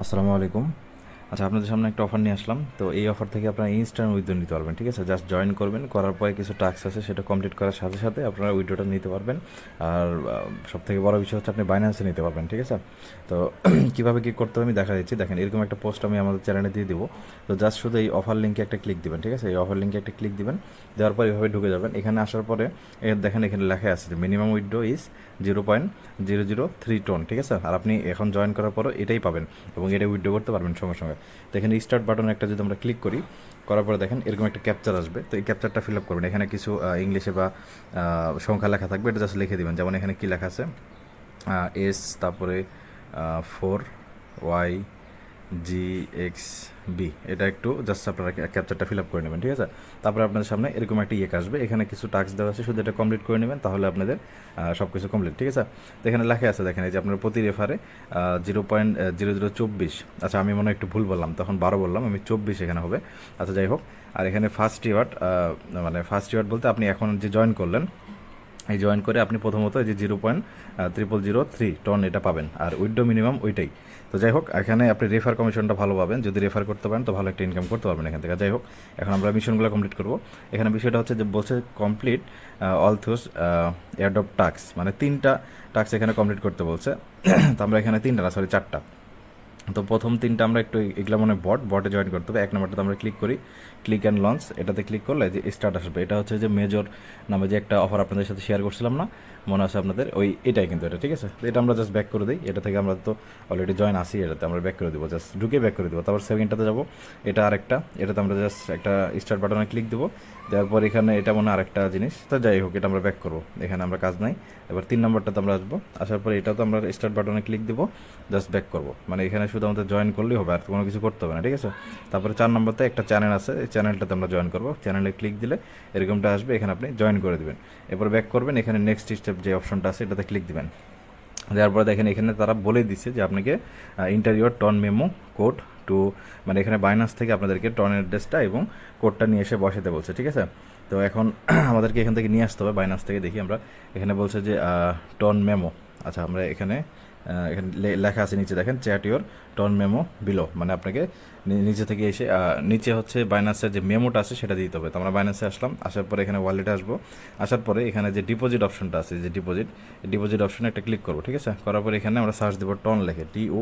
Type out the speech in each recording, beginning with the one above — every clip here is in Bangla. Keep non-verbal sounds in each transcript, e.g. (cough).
আসসালামু আলাইকুম। আচ্ছা আপনাদের সামনে একটা অফার নিয়ে আসলাম। তো এই অফার থেকে আপনারা ইনস্ট্যান্ট উইথড্র নিতে পারবেন, ঠিক আছে? জাস্ট জয়েন করবেন, করার পরে কিছু টাস্ক আছে, সেটা কমপ্লিট করার সাথে সাথে আপনারা উইথড্রটা নিতে পারবেন। আর সব থেকে বড় বিষয় হচ্ছে আপনি বাইন্যান্সে নিতে পারবেন, ঠিক আছে? তো (clears throat) কীভাবে কী করতে হবে আমি দেখা দিচ্ছি। দেখেন, এরকম একটা পোস্ট আমি আমাদের চ্যানেলে দিয়ে দিব। তো জাস্ট শুধু এই অফার লিঙ্কে একটা ক্লিক দিবেন, ঠিক আছে? এই অফার লিঙ্কে একটা ক্লিক দিবেন, দেওয়ার পর এভাবে ঢুকে যাবেন। এখানে আসার পরে এর দেখেন এখানে লেখা আছে যে minimum withdraw is zero point zero zero three TON ঠিক আছে? আর আপনি এখন জয়েন করার পরও এটাই পাবেন এবং এটা উইথড্র করতে পারবেন সঙ্গে সঙ্গে। তো এখানে স্টার্ট বাটন একটা যদি আমরা ক্লিক করি, করার পরে দেখেন এরকম একটা ক্যাপচার আসবে। তো এই ক্যাপচারটা ফিল আপ করবেন। এখানে কিছু ইংলিশে বা সংখ্যা লেখা থাকবে। এটা জাস্ট লিখে দেবেন। যেমন এখানে কী লেখা আছে? এস তারপরে four Y G X B এটা একটু জাস্ট আপনারা ক্যাপচারটা ফিল আপ করে নেবেন, ঠিক আছে? তারপরে আপনাদের সামনে এরকম একটা ইয়ে আসবে। এখানে কিছু টাস্ক দেওয়া আছে, শুধু এটা কমপ্লিট করে নেবেন, তাহলে আপনাদের সব কিছু কমপ্লিট ঠিক আছে? তো এখানে লেখা আছে, দেখেন, এই যে আপনার প্রতি রেফারে জিরো পয়েন্ট জিরো জিরো চব্বিশ। আচ্ছা আমি মনে একটু ভুল বললাম, তখন বারো বললাম, আমি চব্বিশ এখানে হবে। আচ্ছা যাই হোক, আর এখানে ফার্স্ট ইয়ার্ড মানে ফার্স্ট ইয়ার্ড বলতে আপনি এখন যে জয়েন করলেন এই জয়েন করে আপনি প্রথমত এই যে zero point triple zero three TON এটা পাবেন। আর উইডো মিনিমাম ওইটাই। তো যাই হোক, এখানে আপনি রেফার কমিশনটা ভালো পাবেন। যদি রেফার করতে পারেন, তো ভালো একটা ইনকাম করতে পারবেন এখান থেকে। যাই হোক, এখন আমরা মিশনগুলো কমপ্লিট করব। এখানে বিষয়টা হচ্ছে যে বলছে complete all those airdrop task মানে তিনটা টাস্ক এখানে কমপ্লিট করতে বলছে। (clears throat) তো আমরা এখানে তিনটা না সরি চারটা। তো প্রথম তিনটা আমরা একটু এগুলো মনে বট বটে জয়েন করতে হবে। এক নম্বরটাতে আমরা ক্লিক করি। ক্লিক অ্যান্ড লঞ্চ এটাতে ক্লিক করলে যে স্টার্ট আসবে। এটা হচ্ছে যে মেজর নামে যে একটা অফার আপনাদের সাথে শেয়ার করছিলাম না, মনে আছে আপনাদের? ওই এটাই কিন্তু এটা, ঠিক আছে? এটা আমরা জাস্ট ব্যাক করে দিই। এটা থেকে আমরা তো অলরেডি জয়েন আসি এটাতে, আমরা ব্যাক করে দেবো। জাস্ট ঢুকে ব্যাক করে দেবো। তারপর সেকেন্ডটাতে যাব। এটা আরেকটা, এটাতে আমরা জাস্ট একটা স্টার্ট বাটনে ক্লিক দেবো। দেওয়ার পর এখানে এটা মনে আরেকটা জিনিস। তো যাই হোক, এটা আমরা ব্যাক করব। এখানে আমরা কাজ নাই। এবার তিন নম্বরটাতে আমরা আসব। আসার পর এটাও তো আমরা স্টার্ট বাটনে ক্লিক দেবো। জাস্ট ব্যাক করব। মানে এখানে শুধু আমাদের জয়েন করলেই হবে, আর কোনো কিছু করতে হবে না, ঠিক আছে? তারপরে চার নম্বরতে একটা চ্যানেল আছে, এই চ্যানেলটাতে আমরা জয়েন করব। চ্যানেলে ক্লিক দিলে এরকমটা আসবে, এখানে আপনি জয়েন করে দেবেন। এরপর ব্যাক করবেন, এখানে নেক্সট স্টেপ যে অপশনটা আছে, এটাতে ক্লিক দিবেন। দেওয়ার পরে দেখেন, এখানে তারা বলে দিচ্ছে যে আপনাকে enter your TON memo code to মানে এখানে বাইনান্স থেকে আপনাদেরকে টন অ্যাড্রেসটা এবং কোডটা নিয়ে এসে বসাতে বলছে, ঠিক আছে? তো এখন (clears throat) আমাদেরকে এখান থেকে নিয়ে আসতে হবে বাইনান্স থেকে দেখি আমরা। এখানে বলছে যে টন মেমো আচ্ছা আমরা এখানে এখানে লেখা আছে নিচে দেখেন check your TON memo below মানে আপনাকে নিচে থেকে এসে নিচে হচ্ছে বাইনান্সের যে মেমোটা আছে সেটা দিতে হবে। তো আমরা বাইনান্সে আসলাম, আসার পরে এখানে ওয়ালেটে আসব। আসার পরে এখানে যে ডিপোজিট অপশনটা আছে, যে ডিপোজিট ডিপোজিট অপশনে একটা ক্লিক করব, ঠিক আছে? করার পরে এখানে আমরা সার্চ দেবো টন লেখে টি ও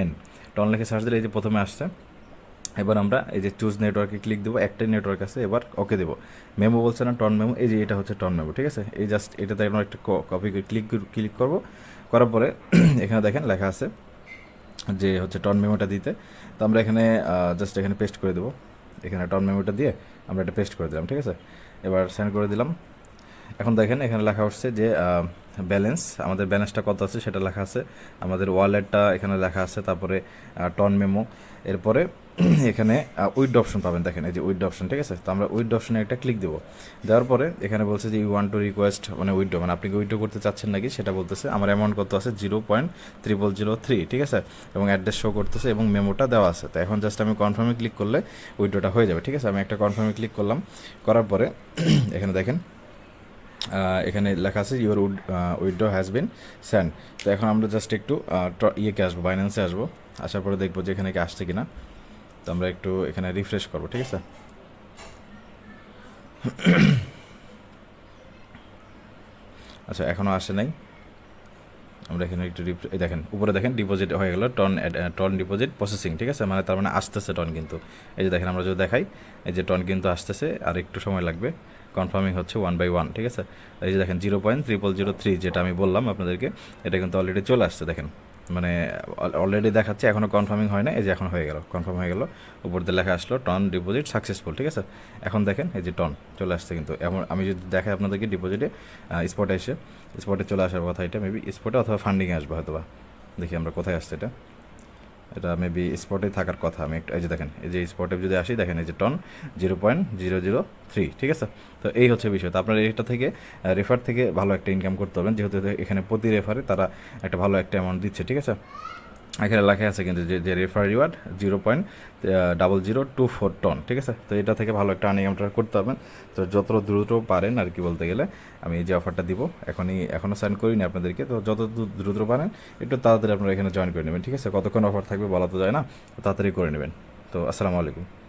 এন টন লেখে সার্চ দিলে এই যে প্রথমে আসছে। এবার আমরা এই যে চুজ নেটওয়ার্কে ক্লিক দেবো একটাই নেটওয়ার্ক আছে, এবার ওকে দেবো। মেমো বলছে না টন মেমো এই যে এটা হচ্ছে টন মেমো ঠিক আছে? এই জাস্ট এটাতে আমরা একটা কপি ক্লিক ক্লিক করব। করার পরে (clears throat) এখানে দেখেন লেখা আছে যে হচ্ছে টন মেমোটা দিতে। তো আমরা এখানে জাস্ট এখানে পেস্ট করে দেবো। এখানে টন মেমোটা দিয়ে আমরা এটা পেস্ট করে দিলাম, ঠিক আছে? এবার সেন্ড করে দিলাম। এখন দেখেন এখানে লেখা হচ্ছে যে ব্যালেন্স আমাদের ব্যালেন্সটা কত আছে সেটা লেখা আছে। আমাদের ওয়ালেটটা এখানে লেখা আছে, তারপরে টন মেমো এরপরে (clears throat) এখানে উইড অপশন পাবেন, দেখেন, এই যে উইড অপশন, ঠিক আছে? তো আমরা উইড অপশনে একটা ক্লিক দেবো। দেওয়ার পরে এখানে বলছে যে ইউ ওয়ান টু রিকোয়েস্ট মানে উইড্রো মানে আপনি কি উইড্রো করতে চাচ্ছেন নাকি? সেটা বলতেছে, আমার অ্যামাউন্ট কত আছে? Zero point triple zero three ঠিক আছে? এবং অ্যাড্রেস শো করতেছে এবং মেমোটা দেওয়া আছে। তো এখন জাস্ট আমি কনফার্মে ক্লিক করলে উইড্রোটা হয়ে যাবে, ঠিক আছে? আমি একটা কনফার্মে ক্লিক করলাম, করার পরে (clears throat) এখানে দেখেন এখানে লেখা আছে your would withdraw has been sent তো এখন আমরা জাস্ট একটু ইয়েকে আসব বাইন্যান্সে আসব। আসার পরে দেখব যে এখানে কি আসছে কিনা। তো আমরা একটু এখানে রিফ্রেশ করব, ঠিক আছে? আচ্ছা এখনও আসে নাই। আমরা এখানে একটু এই দেখেন, উপরে দেখেন ডিপোজিট হয়ে গেল টন টন ডিপোজিট প্রসেসিং ঠিক আছে? মানে তার মানে আসতেছে টন কিন্তু। এই যে দেখেন, আমরা যদি দেখাই, এই যে টন কিন্তু আসতেছে, আর একটু সময় লাগবে। কনফার্মিং হচ্ছে ওয়ান বাই ওয়ান ঠিক আছে? এই যে দেখেন zero point triple zero three যেটা আমি বললাম আপনাদেরকে, এটা কিন্তু অলরেডি চলে আসছে, দেখেন। মানে অলরেডি দেখাচ্ছে এখনও কনফার্মিং হয় না এই যে এখন হয়ে গেল কনফার্ম হয়ে গেল, উপর দিয়ে লেখা আসলো টন ডিপোজিট সাকসেসফুল ঠিক আছে? এখন দেখেন, এই যে টন চলে আসছে কিন্তু, এমন, আমি যদি দেখাই আপনাদেরকে ডিপোজিটে স্পটে এসে স্পটে চলে আসার কথা, এটা মেবি স্পটে অথবা ফান্ডিংয়ে আসবে হয়তো বা দেখি আমরা কোথায় আসছে এটা। এটা মেবি স্পটে থাকার কথা। আমি একটু এই যে দেখেন, এই যে স্পটে যদি আসি, দেখেন এই যে TON zero point zero zero three ঠিক আছে? তো এই হচ্ছে বিষয়। তো আপনার এটা থেকে রেফার থেকে ভালো একটা ইনকাম করতে পারবেন। যেহেতু এখানে প্রতি রেফারে তারা একটা ভালো একটা অ্যামাউন্ট দিচ্ছে, ঠিক আছে? এখানে লেখা আছে কিন্তু যে refer reward zero point double zero two four TON ঠিক আছে? তো এটা থেকে ভালো একটা আর্নিং আপনারা করতে পারবেন। তো যত দ্রুত পারেন আর কি বলতে গেলে, আমি এই যে অফারটা দিব, এখনই এখনও সাইন করিনি আপনাদেরকে, তো যত দ্রুত পারেন, একটু তাড়াতাড়ি আপনারা এখানে জয়েন করে নেবেন, ঠিক আছে? কতক্ষণ অফার থাকবে বলা তো যায় না, তাড়াতাড়ি করে নেবেন। তো আসসালামু আলাইকুম।